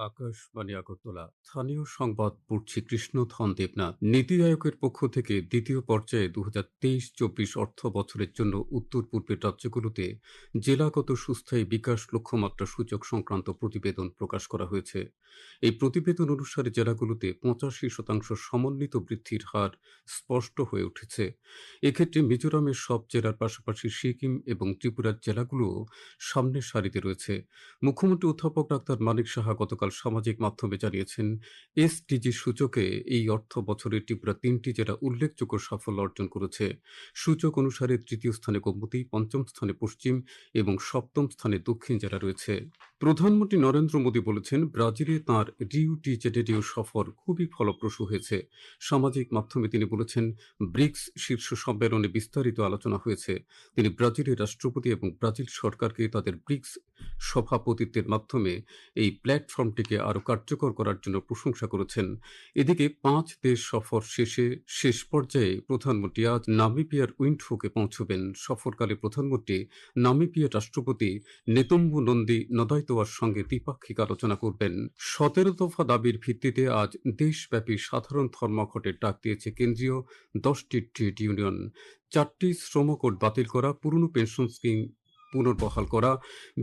আকাশবাণী আগরতলা। স্থানীয় সংবাদ পড়ছি কৃষ্ণধন দেবনাথ। নীতি আয়োগের পক্ষ থেকে দ্বিতীয় পর্যায়ে দু হাজার তেইশ চব্বিশ অর্থ বছরের জন্য উত্তর পূর্বের রাজ্যগুলোতে জেলাগত সুস্থায়ী বিকাশ লক্ষ্যমাত্রা সূচক সংক্রান্ত প্রতিবেদন প্রকাশ করা হয়েছে। এই প্রতিবেদন অনুসারে জেলাগুলোতে পঁচাশি শতাংশ সমন্বিত বৃদ্ধির হার স্পষ্ট হয়ে উঠেছে। এক্ষেত্রে মিজোরামের সব জেলার পাশাপাশি সিকিম এবং ত্রিপুরার জেলাগুলোও সামনের সারিতে রয়েছে। মুখ্যমন্ত্রী অধ্যাপক ডাক্তার মানিক সাহা গতকাল সামাজিক মাধ্যমে জানিয়েছেন, এসডিজি সূচকে এই অর্থ বছরে ত্রিপুরা তিনটি জেলা উল্লেখযোগ্য সাফল্য অর্জন করেছে। সূচক অনুসারে তৃতীয় স্থানে গোমতী, পঞ্চম স্থানে পশ্চিম এবং সপ্তম স্থানে দক্ষিণ জেলা রয়েছে। প্রধানমন্ত্রী নরেন্দ্র মোদী বলেছেন, ব্রাজিলে তাঁর রিউ ডি জেনেরিও সফর খুবই ফলপ্রসূ হয়েছে। সামাজিক মাধ্যমে তিনি বলেছেন, ব্রিক্স শীর্ষ সম্মেলনে বিস্তারিত আলোচনা হয়েছে। তিনি ব্রাজিলের রাষ্ট্রপতি এবং ব্রাজিল সরকারকে তাদের ব্রিক্স সভাপতিত্বের মাধ্যমে এই প্ল্যাটফর্মটিকে আরও কার্যকর করার জন্য প্রশংসা করেছেন। এদিকে পাঁচ দেশ সফর শেষে শেষ পর্যায়ে প্রধানমন্ত্রী আজ নামিবিয়ার উইন্ডফোকে পৌঁছবেন। সফরকালে প্রধানমন্ত্রী নামিবিয়ার রাষ্ট্রপতি নেতম্বু নন্দী নদায়তোয়ার সঙ্গে দ্বিপাক্ষিক আলোচনা করবেন। সতেরো দফা দাবির ভিত্তিতে আজ দেশব্যাপী সাধারণ ধর্মঘটের ডাক দিয়েছে কেন্দ্রীয় দশটি ট্রেড ইউনিয়ন। চারটি শ্রম কোড বাতিল করা, পুরনো পেনশন স্কিম পুনর্বহাল করা,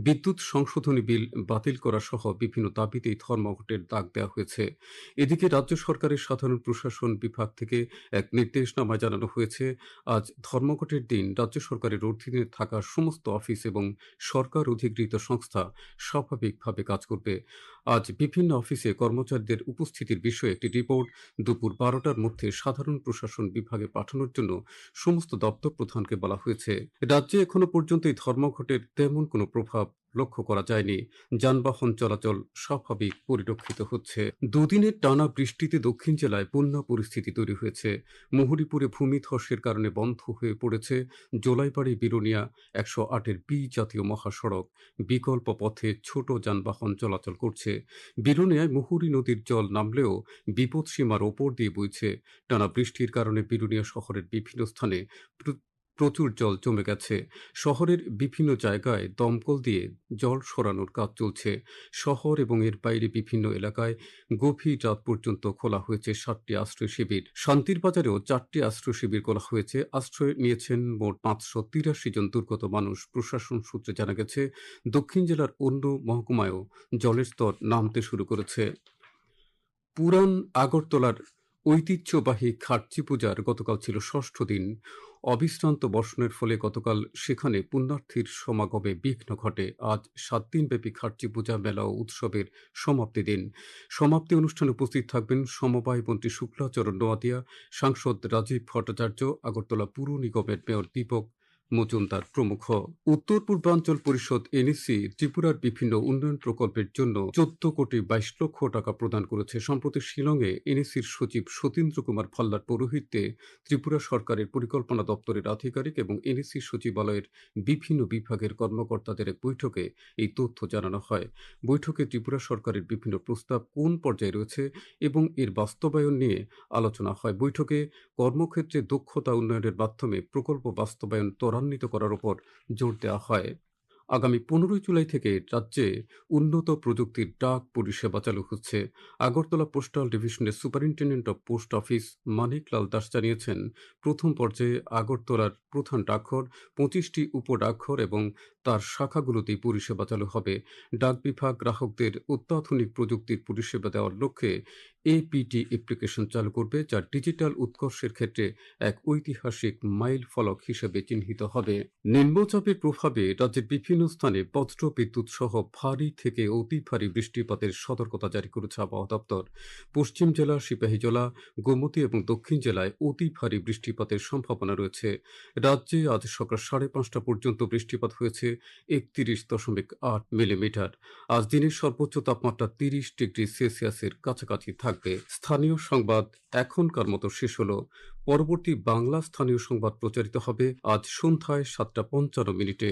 বিদ্যুৎ সংশোধনী বিল বাতিল করা সহ বিভিন্ন দাবিতেই ধর্মঘটের ডাক দেওয়া হয়েছে। এদিকে রাজ্য সরকারের সাধারণ প্রশাসন বিভাগ থেকে এক নির্দেশনামায় জানানো হয়েছে, আজ ধর্মঘটের দিন রাজ্য সরকারের অধীনে থাকা সমস্ত অফিস এবং সরকার অধিকৃত সংস্থা স্বাভাবিকভাবে কাজ করবে। আজ বিভিন্ন অফিসে কর্মচারীদের উপস্থিতির বিষয়ে একটি রিপোর্ট দুপুর বারোটার মধ্যে সাধারণ প্রশাসন বিভাগে পাঠানোর জন্য সমস্ত দপ্তর প্রধানকে বলা হয়েছে। রাজ্যে এখনও পর্যন্ত এই ধর্মঘটের তেমন কোনো প্রভাব লক্ষ্য করা যায়নি। যানবাহন চলাচল স্বাভাবিক পরিলক্ষিত হচ্ছে। দুদিনের টানা বৃষ্টিতে দক্ষিণ জেলায় বন্যা পরিস্থিতি তৈরি হয়েছে। মুহুরীপুরে ভূমিধসের কারণে বন্ধ হয়ে পড়েছে জোলাইবাড়ি বিরোনিয়া একশো আটের বি জাতীয় মহাসড়ক। বিকল্প পথে ছোট যানবাহন চলাচল করছে। বিরোনিয়ায় মুহুরী নদীর জল নামলেও বিপদসীমার ওপর দিয়ে বইছে। টানা বৃষ্টির কারণে বিরোনিয়া শহরের বিভিন্ন স্থানে প্রচুর জল জমে গেছে। শহরের বিভিন্ন জায়গায় দমকল দিয়ে জল সরানোর কাজ চলছে। শহর এবং এর বাইরে বিভিন্ন এলাকায় গভীর রাত পর্যন্ত খোলা হয়েছে সাতটি আশ্রয় শিবির। শান্তির বাজারেও চারটি আশ্রয় শিবির খোলা হয়েছে। আশ্রয় নিয়েছেন মোট পাঁচশো তিরাশি জন দুর্গত মানুষ। প্রশাসন সূত্রে জানা গেছে, দক্ষিণ জেলার অন্য মহকুমায়ও জলের স্তর নামতে শুরু করেছে। পুরান আগরতলার ঐতিহ্যবাহী খাটচি পূজার গতকাল ছিল ষষ্ঠ দিন। অবিশ্রান্ত বর্ষণের ফলে গতকাল সেখানে পুণ্যার্থীর সমাগমে বিঘ্ন ঘটে। আজ সাত দিনব্যাপী খাটচি পূজা মেলা ও উৎসবের সমাপ্তি দিন। সমাপ্তি অনুষ্ঠানে উপস্থিত থাকবেন সমবায় মন্ত্রী শুক্লাচরণ নোয়াদিয়া, সাংসদ রাজীব ভট্টাচার্য, আগরতলা পুর নিগমের মেয়র দীপক মজুমদার প্রমুখ। উত্তর পূর্বাঞ্চল পরিষদ এনএসি ত্রিপুরার বিভিন্ন উন্নয়ন প্রকল্পের জন্য চোদ্দ কোটি বাইশ লক্ষ টাকা প্রদান করেছে। সম্প্রতি শিলংয়ে এনএসির সচিব সতীন্দ্র কুমার ভাল্লার পৌরোহিত্যে ত্রিপুরা সরকারের পরিকল্পনা দপ্তরের আধিকারিক এবং এনএসি সচিবালয়ের বিভিন্ন বিভাগের কর্মকর্তাদের এক বৈঠকে এই তথ্য জানানো হয়। বৈঠকে ত্রিপুরা সরকারের বিভিন্ন প্রস্তাব কোন পর্যায়ে রয়েছে এবং এর বাস্তবায়ন নিয়ে আলোচনা হয়। বৈঠকে কর্মক্ষেত্রে দক্ষতা উন্নয়নের মাধ্যমে প্রকল্প বাস্তবায়ন ত্বরা ত্বরান্বিত করার উপর জোর দেওয়া হয়। আগামী পনেরোই জুলাই থেকে রাজ্যে উন্নত প্রযুক্তির ডাক পরিষেবা চালু হচ্ছে। আগরতলা পোস্টাল ডিভিশনের superintendent of post office Maniklal Das জানিয়েছেন, প্রথম পর্যায়ে আগরতলার প্রধান ডাকঘর, পঁচিশটি উপ ডাকঘর এবং তার শাখাগুলোতেই পরিষেবা চালু হবে। ডাক বিভাগ গ্রাহকদের অত্যাধুনিক প্রযুক্তির পরিষেবা দেওয়ার লক্ষ্যে এপিটি অ্যাপ্লিকেশন চালু করবে, যা ডিজিটাল উৎকর্ষের ক্ষেত্রে এক ঐতিহাসিক মাইল ফলক হিসেবে চিহ্নিত হবে। নিম্নচাপের প্রভাবে রাজ্যের বিভিন্ন স্থানে বজ্র বিদ্যুৎ সহ ভারী থেকে অতি ভারী বৃষ্টিপাতের সতর্কতা জারি করেছে আবহাওয়া দপ্তর। পশ্চিম জেলা সিপাহীজলা গোমতী এবং দক্ষিণ জেলায় অতি ভারী বৃষ্টিপাতের সম্ভাবনা রয়েছে। রাজ্যে আজ সকাল সাড়ে পাঁচটা পর্যন্ত বৃষ্টিপাত হয়েছে। একত্রিশ দশমিক আট মিলিমিটার। আজ দিনের সর্বোচ্চ তাপমাত্রা তিরিশ ডিগ্রি সেলসিয়াসের কাছাকাছি থাকবে। স্থানীয় সংবাদ এখনকার মতো শেষ হল। পরবর্তী বাংলা স্থানীয় সংবাদ প্রচারিত হবে আজ সন্ধ্যায় সাতটা পঞ্চান্ন মিনিটে।